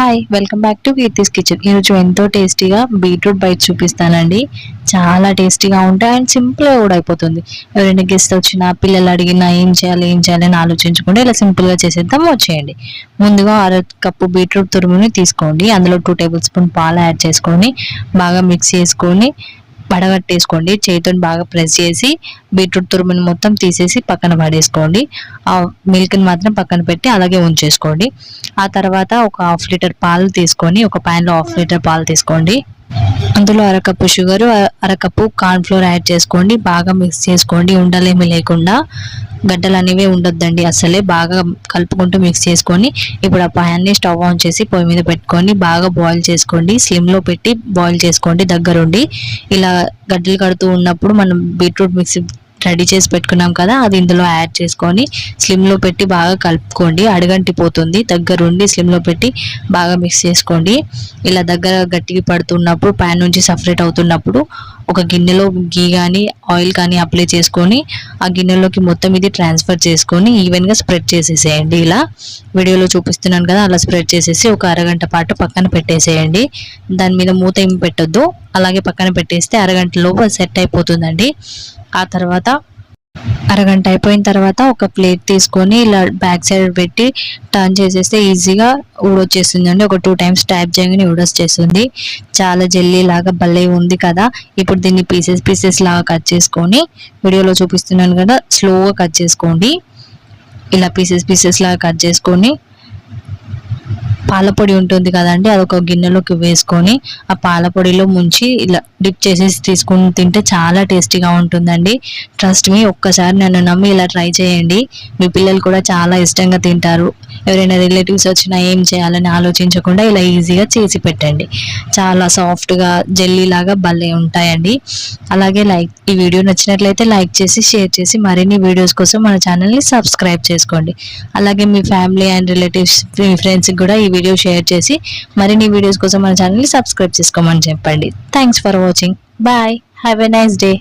Hi welcome back to Keerthi's kitchen ఈరోజు ఎంతో టేస్టీగా బీట్రూట్ బైట్ చూపిస్తానండి. చాలా టేస్టీగా ఉంటాయి అండ్ సింపుల్గా కూడా అయిపోతుంది. ఎవరైనా గెస్ట్ వచ్చినా పిల్లలు అడిగినా ఏం చేయాలి ఏం చేయాలి అని ఆలోచించకుండా ఇలా సింపుల్గా చేసేద్దాం. వచ్చేయండి. ముందుగా అర కప్పు బీట్రూట్ తురుముని తీసుకోండి. అందులో టూ టేబుల్ స్పూన్ పాలు యాడ్ చేసుకొని బాగా మిక్స్ చేసుకొని వడగట్టేసుకోండి చేతితో బాగా ప్రెస్ చేసి బీట్రూట్ తురుముని మొత్తం తీసేసి పక్కన పడేసుకోండి. ఆ మిల్క్ని మాత్రం పక్కన పెట్టి అలాగే ఉంచేసుకోండి. ఆ తర్వాత ఒక హాఫ్ లీటర్ పాలు తీసుకొని ఒక ప్యాన్లో హాఫ్ లీటర్ పాలు తీసుకోండి. అందులో అరకప్పు షుగరు అరకప్పు కార్న్ఫ్లోర్ యాడ్ చేసుకోండి బాగా మిక్స్ చేసుకోండి ఉండలేమి లేకుండా. గడ్డలు అనేవి ఉండొద్దండి అసలే బాగా కలుపుకుంటూ మిక్స్ చేసుకొని ఇప్పుడు ఆ పాయాన్ని స్టవ్ ఆన్ చేసి పొయ్యి మీద పెట్టుకొని బాగా బాయిల్ చేసుకోండి స్లిమ్లో పెట్టి బాయిల్ చేసుకోండి దగ్గరుండి. ఇలా గడ్డలు కడుతూ ఉన్నప్పుడు మనం బీట్రూట్ మిక్సీ రెడీ చేసి పెట్టుకున్నాం కదా అది ఇందులో యాడ్ చేసుకొని స్లిమ్లో పెట్టి బాగా కలుపుకోండి. అడగంటి పోతుంది. దగ్గరుండి స్లిమ్లో పెట్టి బాగా మిక్స్ చేసుకోండి. ఇలా దగ్గర గట్టిగా పడుతున్నప్పుడు ప్యాన్ నుంచి సపరేట్ అవుతున్నప్పుడు ఒక గిన్నెలో గీ కానీ ఆయిల్ కానీ అప్లై చేసుకొని ఆ గిన్నెలోకి మొత్తం ఇది ట్రాన్స్ఫర్ చేసుకొని ఈవెన్గా స్ప్రెడ్ చేసేసేయండి. ఇలా వీడియోలో చూపిస్తున్నాను కదా అలా స్ప్రెడ్ చేసేసి ఒక అరగంట పాటు పక్కన పెట్టేసేయండి. దాని మీద మూత ఏమి పెట్టొద్దు. అలాగే పక్కన పెట్టేస్తే అరగంటలోపు సెట్ అయిపోతుందండి. ఆ తర్వాత అరగంట అయిపోయిన తర్వాత ఒక ప్లేట్ తీసుకొని ఇలా బ్యాక్ సైడ్ పెట్టి టర్న్ చేసేస్తే ఈజీగా ఊడొచ్చేస్తుందండి. ఒక టూ టైమ్స్ ట్యాప్ చేయగానే ఊడొచ్చేస్తుంది. చాలా జెల్లీ లాగా భలే ఉంది కదా. ఇప్పుడు దీన్ని పీసెస్ పీసెస్ లాగా కట్ చేసుకొని వీడియోలో చూపిస్తున్నాను కదా స్లోగా కట్ చేసుకోండి. ఇలా పీసెస్ పీసెస్ లాగా కట్ చేసుకొని పాలపొడి ఉంటుంది కదండి అది ఒక గిన్నెలోకి వేసుకొని ఆ పాలపొడిలో ముంచి ఇలా డిప్ చేసేసి తీసుకుని తింటే చాలా టేస్టీగా ఉంటుందండి. ట్రస్ట్ మీ ఒక్కసారి నన్ను నమ్మి ఇలా ట్రై చేయండి. మీ పిల్లలు కూడా చాలా ఇష్టంగా తింటారు. ఎవరైనా రిలేటివ్స్ వచ్చినా ఏం చేయాలని ఆలోచించకుండా ఇలా ఈజీగా చేసి పెట్టండి. చాలా సాఫ్ట్గా జెల్లీ లాగా భలే ఉంటాయండి. అలాగే లైక్ ఈ వీడియో నచ్చినట్లయితే లైక్ చేసి షేర్ చేసి మరిన్ని వీడియోస్ కోసం మన ఛానల్ని సబ్స్క్రైబ్ చేసుకోండి. అలాగే మీ ఫ్యామిలీ అండ్ రిలేటివ్స్ మీ ఫ్రెండ్స్కి కూడా ఈ వీడియో షేర్ చేసి మరిన్ని వీడియోస్ కోసం మన ఛానల్ని సబ్స్క్రైబ్ చేసుకోమని చెప్పండి. Thanks for watching bye have a nice day